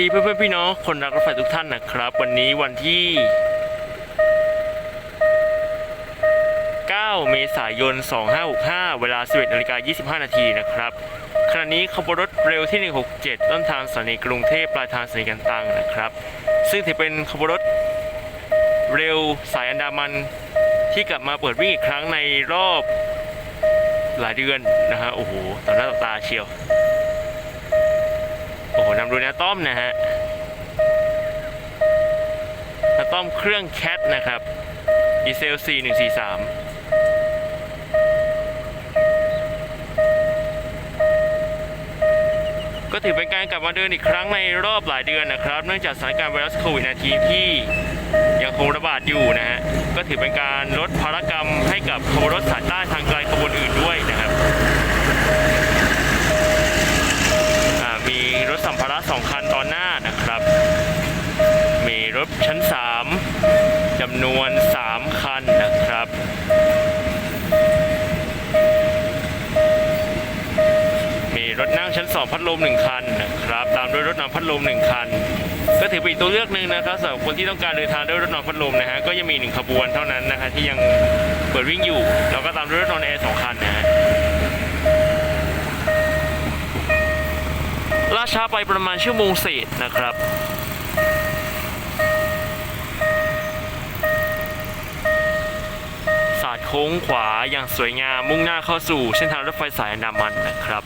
ดีเพื่อนเพื่อนๆพี่น้องคนรักรถไฟทุกท่านนะครับ วันนี้วันที่ 9 เมษายน 2565 เวลา 11นาฬิกา25 นาทีนะครับขณะนี้ขบวนรถเร็วที่ 167 ต้นทางสถานีกรุงเทพปลายทางสถานีกันตังนะครับ ซึ่งถือเป็นขบวนรถเร็วสายอันดามันที่กลับมาเปิดวิ่งอีกครั้งในรอบหลายเดือนนะฮะโอ้โหต่อหน้าต่อตาเชียวำดยนาต้อมนะฮะนาต้อมเครื่องแคทนะครับดีเซล 4143ก็ถือเป็นการกลับมาเดินอีกครั้งในรอบหลายเดือนนะครับ เนื่องจากสถานการณ์ไวรัสโควิด -19 ที่ยังคงระบาดอยู่นะฮะ ก็ถือเป็นการลดภารกรรมให้กับขบวนรถสายใต้ทางไกลขบวนอื่นด้วยนะครับ อ่ามีรถสัมภาระสองคันตอนหน้านะครับ มีรถชั้น 3จำนวน 3 คันนะครับ มีรถนั่งชั้น 2 พัดลม 1 คันนะครับ ตามด้วยรถนอนพัดลม 1 คัน ก็ถือเป็นอีกตัวเลือกหนึ่งนะครับสำหรับคนที่ต้องการเดินทางด้วยรถนอนพัดลมนะฮะก็ยังมีหนึ่งขบวนเท่านั้นนะฮะที่ยังเปิดวิ่งอยู่ แล้วก็ตามด้วยรถนอนแอร์สองคันนะฮะาช้าไปประมาณชั่วโมงเศษนะครับสาดโค้งขวาอย่างสวยงามมุ่งหน้าเข้าสู่เส้นทางรถไฟสายอันดามันนะครับ